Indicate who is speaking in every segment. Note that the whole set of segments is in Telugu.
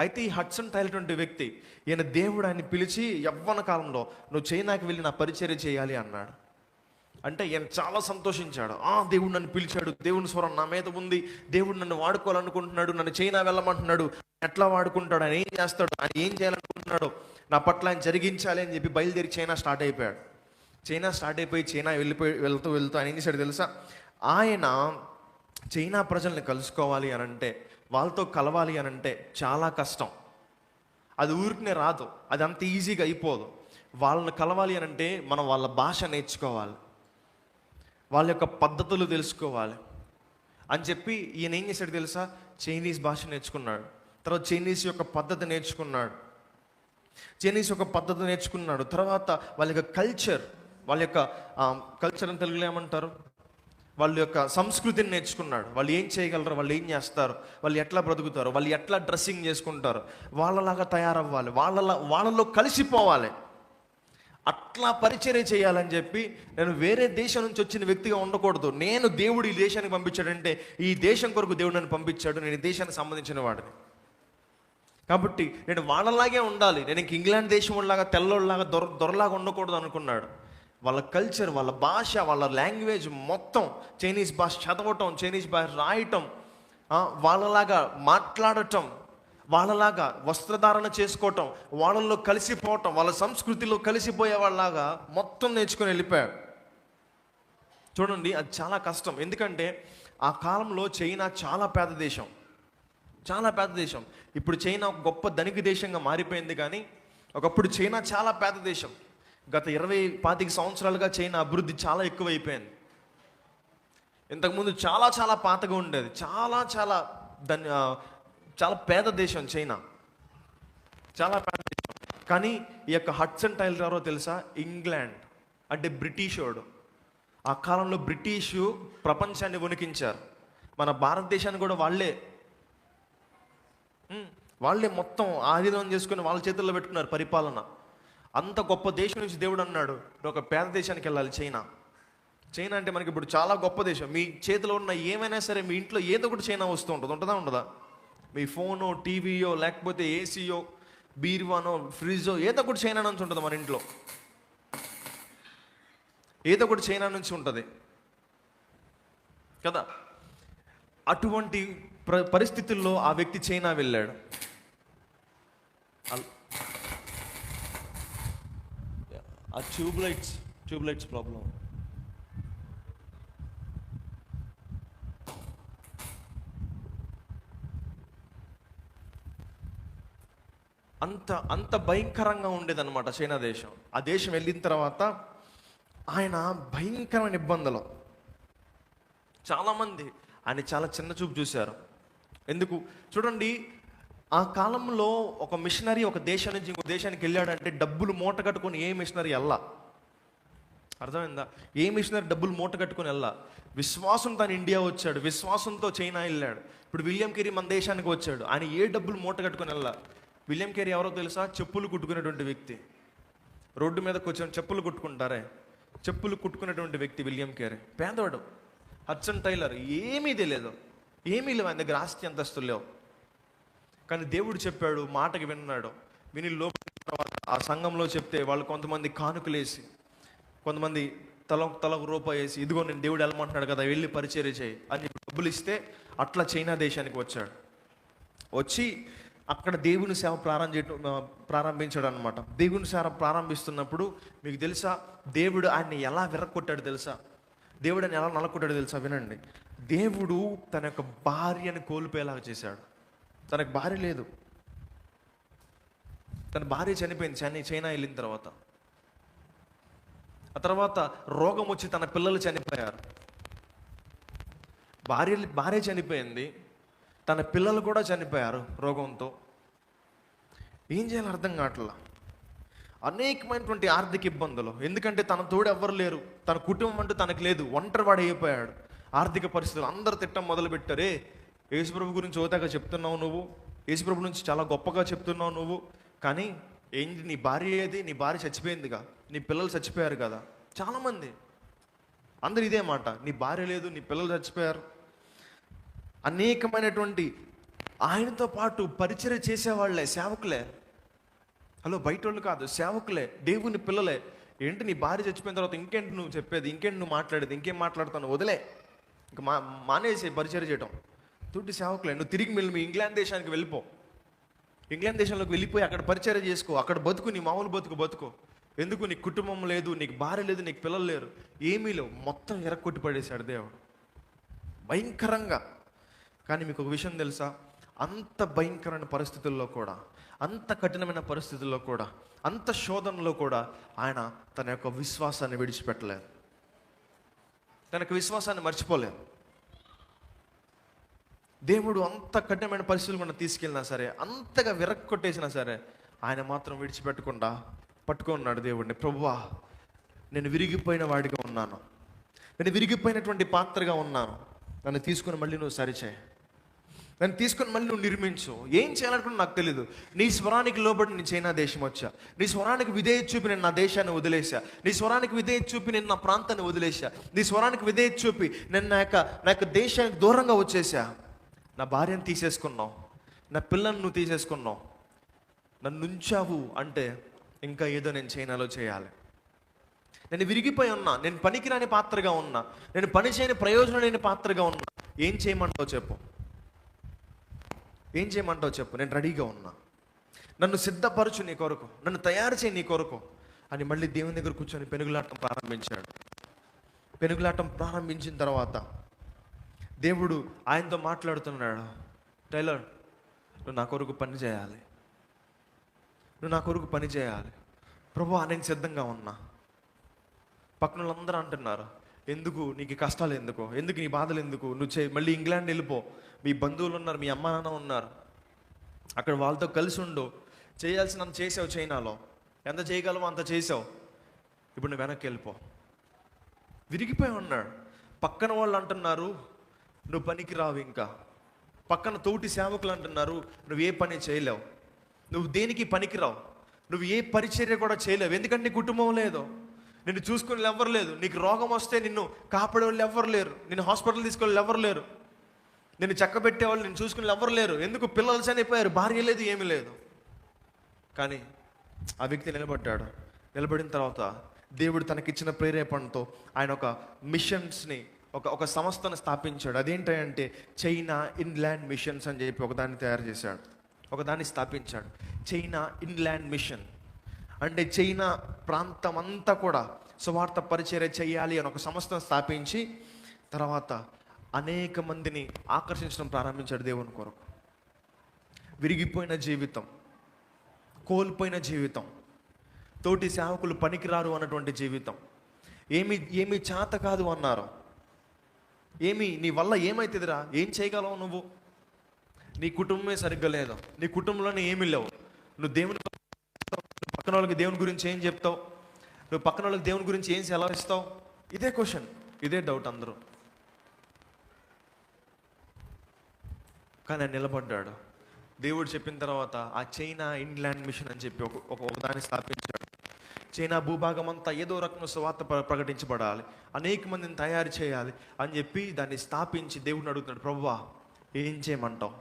Speaker 1: అయితే ఈ హడ్సన్ టైలటువంటి వ్యక్తి ఈయన దేవుడు ఆయన పిలిచి యవ్వన కాలంలో నువ్వు చైనాకి వెళ్ళి నా పరిచర్య చేయాలి అన్నాడు. అంటే ఈయన చాలా సంతోషించాడు. ఆ దేవుడు నన్ను పిలిచాడు. దేవుని స్వరం నా మీద ఉంది. దేవుడు నన్ను వాడుకోవాలనుకుంటున్నాడు. నన్ను చైనా వెళ్ళమంటున్నాడు. ఎట్లా వాడుకుంటాడు? ఆయన ఏం చేస్తాడు? ఆయన ఏం చేయాలనుకుంటున్నాడు? నా పట్ల ఆయన జరిగించాలి అని చెప్పి బయలుదేరి చైనా స్టార్ట్ అయిపోయాడు. చైనా స్టార్ట్ అయిపోయి చైనా వెళ్ళిపోయి వెళ్తూ వెళ్తూ ఆయన ఏం చేశాడు తెలుసా? ఆయన చైనా ప్రజల్ని కలుసుకోవాలి అని అంటే వాళ్ళతో కలవాలి అని అంటే చాలా కష్టం. అది ఊరికనే రాదు. అది అంత ఈజీగా అయిపోదు. వాళ్ళని కలవాలి అని అంటే మనం వాళ్ళ భాష నేర్చుకోవాలి. వాళ్ళ యొక్క పద్ధతులు తెలుసుకోవాలి. అని చెప్పి ఈయన ఏం చేశాడు తెలుసా? చైనీస్ భాష నేర్చుకున్నాడు. తర్వాత చైనీస్ యొక్క పద్ధతి నేర్చుకున్నాడు. చైనీస్ యొక్క పద్ధతి నేర్చుకున్నాడు. తర్వాత వాళ్ళ యొక్క కల్చర్ వాళ్ళ యొక్క కల్చర్ అని తెలుగులో ఏమంటారు? వాళ్ళ యొక్క సంస్కృతిని నేర్చుకున్నాడు. వాళ్ళు ఏం చేయగలరు? వాళ్ళు ఏం చేస్తారు? వాళ్ళు ఎట్లా బ్రతుకుతారు? వాళ్ళు ఎట్లా డ్రెస్సింగ్ చేసుకుంటారు? వాళ్ళలాగా తయారవ్వాలి. వాళ్ళలా వాళ్ళలో కలిసిపోవాలి. అట్లా పరిచర్య చేయాలని చెప్పి నేను వేరే దేశం నుంచి వచ్చిన వ్యక్తిగా ఉండకూడదు. నేను దేవుడు ఈ దేశానికి పంపించాడంటే ఈ దేశం కొరకు దేవుడు నన్ను పంపించాడు. నేను ఈ దేశానికి సంబంధించిన వాడిని. కాబట్టి నేను వాళ్ళలాగే ఉండాలి. నేను ఇంక ఇంగ్లాండ్ దేశం లాగా తెల్లోళ్ళలాగా దొర దొరలాగా ఉండకూడదు అనుకున్నాడు. వాళ్ళ కల్చర్ వాళ్ళ భాష వాళ్ళ లాంగ్వేజ్ మొత్తం చైనీస్ భాష చదవటం చైనీస్ భాష రాయటం వాళ్ళలాగా మాట్లాడటం వాళ్ళలాగా వస్త్రధారణ చేసుకోవటం వాళ్ళల్లో కలిసిపోవటం వాళ్ళ సంస్కృతిలో కలిసిపోయే వాళ్ళలాగా మొత్తం నేర్చుకొని వెళ్ళిపోయాడు. చూడండి అది చాలా కష్టం. ఎందుకంటే ఆ కాలంలో చైనా చాలా పేద దేశం. చాలా పేద దేశం. ఇప్పుడు చైనా గొప్ప ధనిక దేశంగా మారిపోయింది కానీ ఒకప్పుడు చైనా చాలా పేద దేశం. గత ఇరవై పాతిక సంవత్సరాలుగా చైనా అభివృద్ధి చాలా ఎక్కువైపోయింది. ఇంతకుముందు చాలా చాలా పాతగా ఉండేది. చాలా చాలా ధన్ చాలా పేద దేశం చైనా. చాలా పేద దేశం. కానీ ఈ యొక్క హడ్సన్ టైలర్ ఎవరో తెలుసా? ఇంగ్లాండ్. అంటే బ్రిటిష్ వాడు. ఆ కాలంలో బ్రిటిషు ప్రపంచాన్ని వణికించారు. మన భారతదేశాన్ని కూడా వాళ్ళే. వాళ్ళే మొత్తం ఆధీనం చేసుకుని వాళ్ళ చేతుల్లో పెట్టుకున్నారు పరిపాలన. అంత గొప్ప దేశం నుంచి దేవుడు అన్నాడు "నువ్వు ఒక పేద దేశానికి వెళ్ళాలి చైనా. చైనా అంటే మనకి ఇప్పుడు చాలా గొప్ప దేశం. మీ చేతిలో ఉన్న ఏమైనా సరే మీ ఇంట్లో ఏదో ఒకటి చైనా వస్తూ ఉంటుంది. ఉంటుందా ఉండదా? మీ ఫోను టీవీయో లేకపోతే ఏసీయో బీర్వానో ఫ్రిడ్జో ఏదో ఒకటి చైనా నుంచి ఉంటుంది మన ఇంట్లో. ఏదో ఒకటి చైనా నుంచి ఉంటుంది. కదా? అటువంటి ప్ర పరిస్థితుల్లో ఆ వ్యక్తి చైనా వెళ్ళాడు అల్- ఆ tube lights tube lights problem. అంత అంత భయంకరంగా ఉండేదన్నమాట చైనా దేశం. ఆ దేశం వెళ్ళిన తర్వాత ఆయన భయంకరమైన ఇబ్బందులు. చాలామంది ఆయన చాలా చిన్న చూపు చూశారు. ఎందుకు? చూడండి ఆ కాలంలో ఒక మిషనరీ ఒక దేశం నుంచి ఇంకో దేశానికి వెళ్ళాడంటే డబ్బులు మూట కట్టుకొని ఏ మిషనరీ వెళ్ళా అర్థమైందా? ఏ మిషనరీ డబ్బులు మూట కట్టుకొని వెళ్ళా విశ్వాసం తను ఇండియా వచ్చాడు విశ్వాసంతో చైనా వెళ్ళాడు. ఇప్పుడు విలియం కేరీ మన దేశానికి వచ్చాడు. ఆయన ఏ డబ్బులు మూట కట్టుకొని వెళ్ళా విలియం కేరీ ఎవరో తెలుసా? చెప్పులు కుట్టుకునేటువంటి వ్యక్తి. రోడ్డు మీద కూర్చొని చెప్పులు కుట్టుకుంటారే? చెప్పులు కుట్టుకునేటువంటి వ్యక్తి విలియం కేరీ. పేదవాడు. Hudson Taylor. ఏమీ తెలియదు. ఏమీ లేవు. ఆయన దగ్గర ఆస్తి అంతస్తులు లేవు. కానీ దేవుడు చెప్పాడు మాటకి విన్నాడు. విని లోపల తర్వాత ఆ సంఘంలో చెప్తే వాళ్ళు కొంతమంది కానుకలేసి కొంతమంది తల తలకు రూపాయి వేసి ఇదిగో నేను దేవుడు వెళ్ళమంటున్నాడు కదా వెళ్ళి పరిచర్య చేయి అని డబ్బులు ఇస్తే అట్లా చైనా దేశానికి వచ్చాడు. వచ్చి అక్కడ దేవుని సేవ ప్రారంభ చేయటం ప్రారంభించాడు అనమాట దేవుని సేవ ప్రారంభిస్తున్నప్పుడు మీకు తెలుసా దేవుడు ఆయన్ని ఎలా విరక్కొట్టాడు తెలుసా? దేవుడు ఆయన ఎలా నలకొట్టాడు తెలుసా? వినండి. దేవుడు తన యొక్క భార్యను కోల్పోయేలాగా చేశాడు. తనకు భార్య లేదు. తన భార్య చనిపోయింది చని చైనా వెళ్ళిన తర్వాత. ఆ తర్వాత రోగం వచ్చి తన పిల్లలు చనిపోయారు. భార్య భార్య చనిపోయింది. తన పిల్లలు కూడా చనిపోయారు రోగంతో. ఏం చేయాలో అర్థం కావట్లా? అనేకమైనటువంటి ఆర్థిక ఇబ్బందులు. ఎందుకంటే తన తోడు ఎవ్వరు లేరు. తన కుటుంబం అంటూ తనకు లేదు. ఒంటరివాడు అయిపోయాడు. ఆర్థిక పరిస్థితులు అందరు తిట్టం మొదలుపెట్టారే. యేసుప్రభు గురించి ఓదాగా చెప్తున్నావు నువ్వు యేసుప్రభు నుంచి చాలా గొప్పగా చెప్తున్నావు నువ్వు కానీ ఏంటి నీ భార్య ఏది? నీ భార్య చచ్చిపోయిందిగా నీ పిల్లలు చచ్చిపోయారు కదా. చాలామంది అందరు ఇదే మాట నీ భార్య లేదు నీ పిల్లలు చచ్చిపోయారు. అనేకమైనటువంటి ఆయనతో పాటు పరిచయం చేసేవాళ్ళే సేవకులే. హలో బయట వాళ్ళు కాదు సేవకులే దేవుని పిల్లలే. ఏంటి నీ భార్య చచ్చిపోయిన తర్వాత ఇంకేంటి నువ్వు చెప్పేది? ఇంకేంటి నువ్వు మాట్లాడేది? ఇంకేం మాట్లాడుతాను వదిలే. ఇంకా మా మానేసి పరిచయం చేయటం. తోటి సేవకులే. నువ్వు తిరిగి వెళ్ళి మీ ఇంగ్లాండ్ దేశానికి వెళ్ళిపో. ఇంగ్లాండ్ దేశంలోకి వెళ్ళిపోయి అక్కడ పరిచయం చేసుకో. అక్కడ బతుకు నీ మామూలు బతుకు బతుకు. ఎందుకు? నీకు కుటుంబం లేదు నీకు భార్య లేదు నీకు పిల్లలు లేరు. ఏమీ లేవు. మొత్తం ఎరక్కొట్టి పడేశాడు దేవుడు. భయంకరంగా. కానీ మీకు ఒక విషయం తెలుసా? అంత భయంకరమైన పరిస్థితుల్లో కూడా అంత కఠినమైన పరిస్థితుల్లో కూడా అంత శోధనలో కూడా ఆయన తన యొక్క విశ్వాసాన్ని విడిచిపెట్టలేదు. తన యొక్క విశ్వాసాన్ని మర్చిపోలేదు. దేవుడు అంత కఠినమైన పరిస్థితులు మనం తీసుకెళ్ళినా సరే అంతగా విరక్కొట్టేసినా సరే ఆయన మాత్రం విడిచిపెట్టకుండా పట్టుకున్నాడు దేవుడిని. ప్రభువా నేను విరిగిపోయిన వాడిగా ఉన్నాను. నేను విరిగిపోయినటువంటి పాత్రగా ఉన్నాను. నన్ను తీసుకుని మళ్ళీ నువ్వు సరిచే నన్ను తీసుకొని మళ్ళీ నువ్వు నిర్మించు. ఏం చేయాలనుకున్నా నాకు తెలియదు నీ స్వరానికి లోబడి నేను చైనా దేశం వచ్చా. నీ స్వరానికి విధేయ చూపి నేను నా దేశాన్ని వదిలేసా నీ స్వరానికి విధేయ చూపి నేను నా ప్రాంతాన్ని వదిలేసా నీ స్వరానికి విధేయ చూపి నేను నా యొక్క నా యొక్క దేశానికి దూరంగా వచ్చేసా నా భార్యను తీసేసుకున్నావు నా పిల్లల్ని నువ్వు తీసేసుకున్నావు నన్ను ఉంచావు అంటే ఇంకా ఏదో నేను చైనాలో చేయాలి. నేను విరిగిపోయి ఉన్నా నేను పనికిరాని పాత్రగా ఉన్నా నేను పని చేయని ప్రయోజనం లేని పాత్రగా ఉన్నా ఏం చేయమంటావు చెప్పు. ఏం చేయమంటావు చెప్పు నేను రెడీగా ఉన్నా. నన్ను సిద్ధపరచు నీ కొరకు నన్ను తయారు చేయి నీ కొరకు అని మళ్ళీ దేవుని దగ్గర కూర్చొని పెనుగులాటం ప్రారంభించాడు. పెనుగులాటం ప్రారంభించిన తర్వాత దేవుడు ఆయనతో మాట్లాడుతున్నాడు. టైలర్ నువ్వు నా కొరకు పని చేయాలి. నువ్వు నా కొరకు పని చేయాలి. ప్రభు నేను సిద్ధంగా ఉన్నా. పక్కన వాళ్ళందరూ అంటున్నారు ఎందుకు? నీకు కష్టాలు ఎందుకు? ఎందుకు నీ బాధలు ఎందుకు? నువ్వు చే మళ్ళీ ఇంగ్లాండ్ వెళ్ళిపో. మీ బంధువులు ఉన్నారు మీ అమ్మ నాన్న ఉన్నారు. అక్కడ వాళ్ళతో కలిసి ఉండు. చేయాల్సినంత చేసావు చైనాలో. ఎంత చేయగలవో అంత చేసావు. ఇప్పుడు నువ్వు వెనక్కి వెళ్ళిపో. విరిగిపోయి ఉన్నాడు. పక్కన వాళ్ళు అంటున్నారు నువ్వు పనికి రావు ఇంకా. పక్కన తోటి సేవకులు అంటున్నారు నువ్వు ఏ పని చేయలేవు. నువ్వు దేనికి పనికిరావు నువ్వు ఏ పరిచర్య కూడా చేయలేవు. ఎందుకంటే నీ కుటుంబం లేదు. నిన్ను చూసుకుని ఎవరు లేదు నీకు రోగం వస్తే నిన్ను కాపాడే వాళ్ళు ఎవరు లేరు. నిన్ను హాస్పిటల్ తీసుకెళ్ళి ఎవరు లేరు. నిన్ను చక్కబెట్టే వాళ్ళు నిన్ను చూసుకుని ఎవరు లేరు. ఎందుకు? పిల్లలు చనిపోయారు. భార్య లేదు ఏమీ లేదు. కానీ ఆ వ్యక్తి నిలబడ్డాడు. నిలబడిన తర్వాత దేవుడు తనకిచ్చిన ప్రేరేపణతో ఆయన ఒక మిషన్స్ని ఒక ఒక సంస్థను స్థాపించాడు. అదేంటంటే చైనా ఇన్లాండ్ మిషన్స్ అని చెప్పి ఒకదాన్ని తయారు చేశాడు. ఒకదాన్ని స్థాపించాడు. China inland mission. అంటే చైనా ప్రాంతం అంతా కూడా సువార్త పరిచర్య చేయాలి అని ఒక సంస్థను స్థాపించి తర్వాత అనేక మందిని ఆకర్షించడం ప్రారంభించాడు దేవుని కొరకు. విరిగిపోయిన జీవితం కోల్పోయిన జీవితం తోటి సేవకులు పనికిరారు అన్నటువంటి జీవితం. ఏమి ఏమి చేత కాదు అన్నారు. ఏమి నీ వల్ల ఏమైతుందిరా? ఏం చేయగలవు నువ్వు? నీ కుటుంబమే సరిగ్గా లేదు. నీ కుటుంబంలోనే ఏమీ లేవు. నువ్వు దేవుని పక్కన వాళ్ళకి దేవుని గురించి ఏం చెప్తావు? నువ్వు పక్కన వాళ్ళకి దేవుని గురించి ఏం సెలవు ఇస్తావు? ఇదే క్వశ్చన్. ఇదే డౌట్ అందరూ. కానీ ఆయన నిలబడ్డాడు. దేవుడు చెప్పిన తర్వాత ఆ చైనా ఇంగ్లాండ్ మిషన్ అని చెప్పి ఒక ఒక ఒకదాన్ని స్థాపించాడు. చైనా భూభాగం అంతా ఏదో రకం స్వార్థ ప్రకటించబడాలి. అనేక మందిని తయారు చేయాలి అని చెప్పి దాన్ని స్థాపించి దేవుడిని అడుగుతున్నాడు ప్రభువా ఏం చేయమంటావు?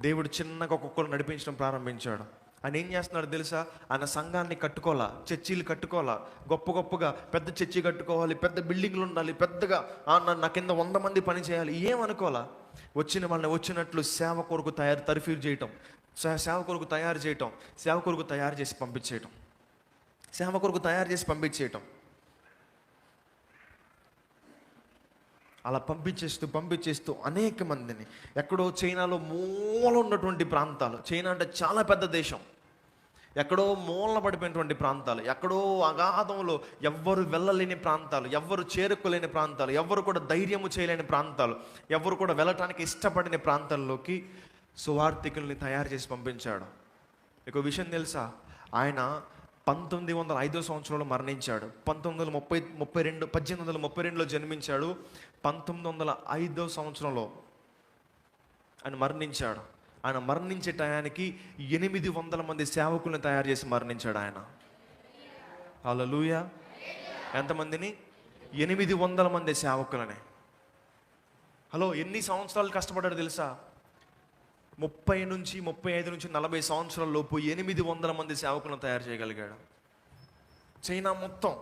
Speaker 1: దేవుడు చిన్నగా ఒక్కొక్కరు నడిపించడం ప్రారంభించాడు. ఆయన ఏం చేస్తున్నాడు తెలుసా? ఆయన సంఘాన్ని కట్టుకోవాలా చర్చీలు కట్టుకోవాలా? గొప్ప గొప్పగా పెద్ద చర్చి కట్టుకోవాలి పెద్ద బిల్డింగ్లు ఉండాలి పెద్దగా నా కింద వంద మంది పని చేయాలి. ఏమనుకోవాలా? వచ్చిన వాళ్ళని వచ్చినట్లు సేవ కొరకు తయారు తర్ఫీరు చేయటం. సేవ కొరకు తయారు చేయటం సేవ కొరకు తయారు చేసి పంపించేయటం. సేవ కొరకు తయారు చేసి పంపించేయటం. అలా పంపించేస్తూ పంపించేస్తూ అనేక మందిని ఎక్కడో చైనాలో మూల ఉన్నటువంటి ప్రాంతాలు. చైనా అంటే చాలా పెద్ద దేశం. ఎక్కడో మూలన పడిపోయినటువంటి ప్రాంతాలు. ఎక్కడో అగాధంలో ఎవ్వరు వెళ్ళలేని ప్రాంతాలు ఎవ్వరు చేరుకోలేని ప్రాంతాలు ఎవ్వరు కూడా ధైర్యము చేయలేని ప్రాంతాలు ఎవ్వరు కూడా వెళ్ళటానికి ఇష్టపడిన ప్రాంతాల్లోకి సువార్థికుల్ని తయారు చేసి పంపించాడు. మీకు ఒక విషయం తెలుసా? ఆయన పంతొమ్మిది వందల ఐదో సంవత్సరంలో మరణించాడు. పంతొమ్మిది వందల ముప్పై ముప్పై రెండు పద్దెనిమిది వందల ముప్పై రెండులో జన్మించాడు. పంతొమ్మిది వందల ఐదో సంవత్సరంలో ఆయన మరణించాడు. ఆయన మరణించే టయానికి ఎనిమిది వందల మంది సేవకుల్ని తయారు చేసి మరణించాడు ఆయన. హల్లెలూయా. ఎంతమందిని? ఎనిమిది వందల మంది సేవకులని. హలో ఎన్ని సంవత్సరాలు కష్టపడ్డాడు తెలుసా? ముప్పై నుంచి ముప్పై ఐదు నుంచి నలభై సంవత్సరాల లోపు ఎనిమిది వందల మంది సేవకులను తయారు చేయగలిగాడు. చైనా మొత్తం